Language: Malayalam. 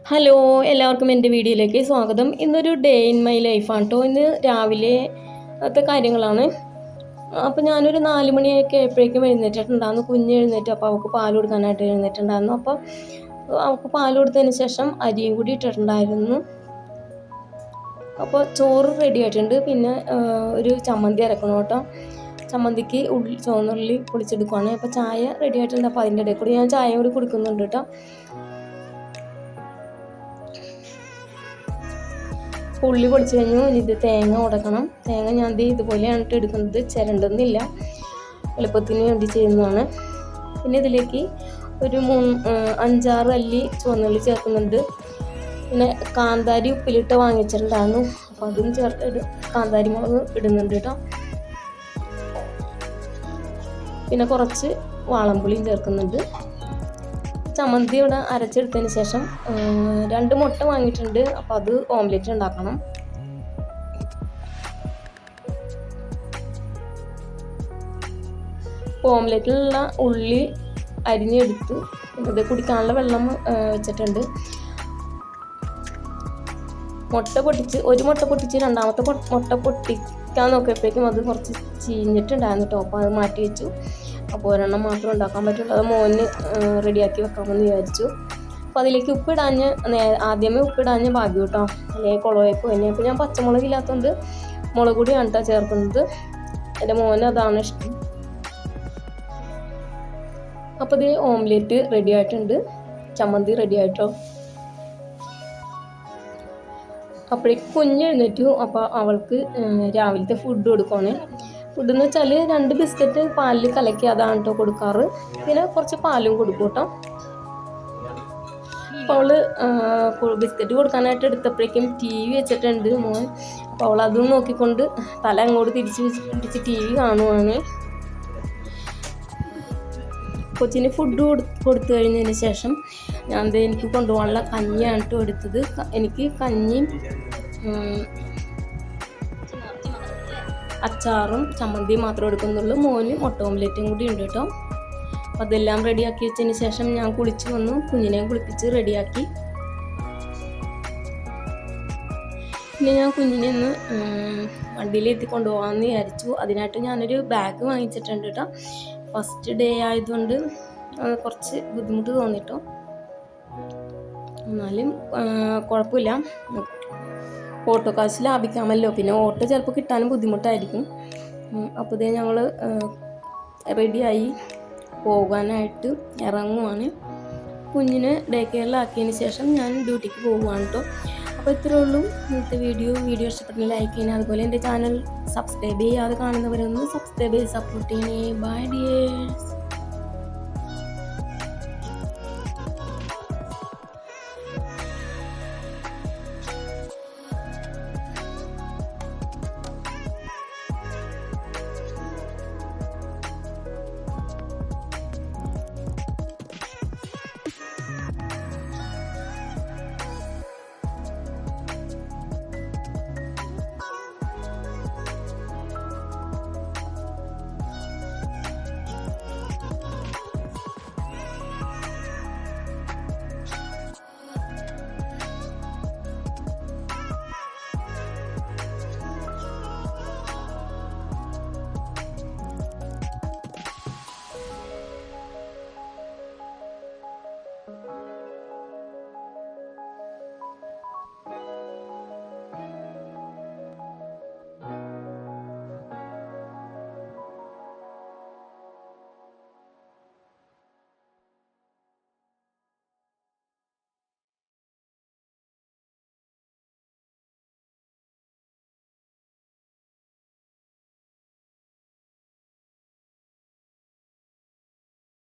ഹലോ എല്ലാവർക്കും എന്റെ വീഡിയോയിലേക്ക് സ്വാഗതം. ഇന്നൊരു ഡേ ഇൻ മൈ ലൈഫാണ് കേട്ടോ ഇന്ന് രാവിലെ ത്തെ കാര്യങ്ങളാണ്. അപ്പോൾ ഞാനൊരു നാല് മണിയൊക്കെ എപ്പോഴേക്കും എഴുന്നേറ്റിട്ടുണ്ടായിരുന്നു. കുഞ്ഞ് എഴുന്നേറ്റ്. അപ്പോൾ അവൾക്ക് പാൽ കൊടുക്കാനായിട്ട് എഴുന്നേറ്റുണ്ടായിരുന്നു അപ്പോൾ അവൾക്ക് പാൽ കൊടുത്തതിന് ശേഷം അരിയും കൂടി ഇട്ടിട്ടുണ്ടായിരുന്നു. അപ്പോൾ ചോറ് റെഡി ആയിട്ടുണ്ട്. പിന്നെ ഒരു ചമ്മന്തി അരക്കണം കേട്ടോ ചമ്മന്തിക്ക് ഉള്ളി ചുവന്നുള്ളി പൊളിച്ചെടുക്കുവാണ് അപ്പോൾ ചായ റെഡി ആയിട്ടുണ്ട്. അപ്പോൾ അതിന്റെ ഇടയിൽ കൂടി ഞാൻ ചായ കൂടി കുടിക്കുന്നുണ്ട് കേട്ടോ ഉള്ളി പൊടിച്ചു കഴിഞ്ഞു ഇത് തേങ്ങ ഉടക്കണം. തേങ്ങ ഞാൻ ദേ ഇതുപോലെയാണ് എടുക്കുന്നത്. ചിരണ്ടെന്നില്ല. എളുപ്പത്തിന് വേണ്ടി ചെയ്യുന്നതാണ്. പിന്നെ ഇതിലേക്ക് ഒരു മൂന്ന് അഞ്ചാറ് അല്ലി ചുവന്നുള്ളി ചേർക്കുന്നുണ്ട്. പിന്നെ കാന്താരി ഉപ്പിലിട്ട് വാങ്ങിച്ചിട്ടുണ്ടായിരുന്നു. അപ്പോൾ അതും ചേർത്ത് കാന്താരി മുളക് ഇടുന്നുണ്ട് കേട്ടോ. പിന്നെ കുറച്ച് വാളംപുളിയും ചേർക്കുന്നുണ്ട്. ചമ്മന്തി ഇവിടെ അരച്ചെടുത്തതിന് ശേഷം രണ്ട് മുട്ട വാങ്ങിയിട്ടുണ്ട്. അപ്പോൾ അത് ഓംലെറ്റ് ഉണ്ടാക്കണം. ഓംലെറ്റിലുള്ള ഉള്ളി അരിഞ്ഞെടുത്ത് ഇത് കുടിക്കാനുള്ള വെള്ളം വെച്ചിട്ടുണ്ട്. മുട്ട പൊട്ടിച്ച് ഒരു മുട്ട പൊട്ടിച്ച് രണ്ടാമത്തെ മുട്ട പൊട്ടിക്കാൻ നോക്കിയപ്പോഴേക്കും അത് കുറച്ച് ചീഞ്ഞിട്ടുണ്ടായിരുന്നു അപ്പോൾ അത് മാറ്റി വെച്ചു. അപ്പോൾ ഒരെണ്ണം മാത്രം ഉണ്ടാക്കാൻ പറ്റുള്ളൂ. അത് മോന് റെഡിയാക്കി വെക്കാമെന്ന് വിചാരിച്ചു. അപ്പോൾ അതിലേക്ക് ഉപ്പിടാഞ്ഞ് ആദ്യമേ ഉപ്പിടാഞ്ഞ് ഭാഗ്യം കേട്ടോ. അല്ലെങ്കിൽ കുളവായിപ്പോ തന്നെ അപ്പോൾ ഞാൻ പച്ചമുളക് ഇല്ലാത്തതുകൊണ്ട് മുളക് പൊടിയാണ് കേട്ടോ ചേർക്കുന്നത്. എന്റെ മോന് അതാണ് ഇഷ്ടം. അപ്പോൾ ഇത് ഓംലെറ്റ് റെഡി ആയിട്ടുണ്ട്. ചമ്മന്തി റെഡി ആയിട്ടോ. അപ്പോഴേക്ക് കുഞ്ഞെഴുന്നേറ്റു അപ്പോൾ അവൾക്ക് രാവിലത്തെ ഫുഡ് കൊടുക്കുവാണ്. ഫുഡ് എന്ന് വെച്ചാൽ രണ്ട് ബിസ്ക്കറ്റ് പാലിൽ കലക്കി അതാണ് കേട്ടോ കൊടുക്കാറ്. പിന്നെ കുറച്ച് പാലും കൊടുക്കും കേട്ടോ അപ്പോൾ അവൾ ബിസ്ക്കറ്റ് കൊടുക്കാനായിട്ട് എടുത്തപ്പോഴേക്കും ടി വി വെച്ചിട്ടുണ്ട് മോൻ. അപ്പോൾ അവൾ അതും നോക്കിക്കൊണ്ട് തല അങ്ങോട്ട് തിരിച്ച് പിടിച്ച് ടി വി കാണുവാണ്. കൊച്ചിന് ഫുഡ് കൊടു കൊടുത്തു കഴിഞ്ഞതിന് ശേഷം ഞാൻ എനിക്ക് കൊണ്ടുപോകാനുള്ള കഞ്ഞിയാണ് കേട്ടോ എടുത്തത്. എനിക്ക് കഞ്ഞിയും അച്ചാറും ചമ്മന്തിയും മാത്രമേ എടുക്കുന്നുള്ളൂ. മോന് മുട്ട ഓംലെറ്റും കൂടി ഉണ്ട് കേട്ടോ. അപ്പോൾ അതെല്ലാം റെഡിയാക്കി വെച്ചതിന് ശേഷം ഞാൻ കുളിച്ച് വന്നു. കുഞ്ഞിനെ കുളിപ്പിച്ച് റെഡിയാക്കി. പിന്നെ ഞാൻ കുഞ്ഞിനെ ഒന്ന് വണ്ടിയിൽ എത്തി കൊണ്ടുപോകാമെന്ന് വിചാരിച്ചു. അതിനായിട്ട് ഞാനൊരു ബാഗ് വാങ്ങിച്ചിട്ടുണ്ട് കേട്ടോ. ഫസ്റ്റ് ഡേ ആയതുകൊണ്ട് കുറച്ച് ബുദ്ധിമുട്ട് തോന്നിട്ടോ. എന്നാലും കുഴപ്പമില്ല. ഓട്ടോ കാശ് ലാഭിക്കാമല്ലോ. പിന്നെ ഓട്ടോ ചിലപ്പോൾ കിട്ടാനും ബുദ്ധിമുട്ടായിരിക്കും. അപ്പോൾ ഇതേ ഞങ്ങൾ റെഡിയായി പോകാനായിട്ട് ഇറങ്ങുവാണ്. കുഞ്ഞിനെ ഡേ കെയറിലാക്കിയതിന് ശേഷം ഞാൻ ഡ്യൂട്ടിക്ക് പോവുകയാണ് കേട്ടോ. അപ്പോൾ ഇത്രയേ ഉള്ളൂ. ഇന്നത്തെ വീഡിയോ വീഡിയോ ഇഷ്ടപ്പെട്ടെങ്കിൽ ലൈക്ക് ചെയ്യണേ അതുപോലെ എന്റെ ചാനൽ സബ്സ്ക്രൈബ് ചെയ്യാതെ കാണുന്നവരൊന്ന് സബ്സ്ക്രൈബ് ചെയ്ത് സപ്പോർട്ട് ചെയ്യണേ. Bye dears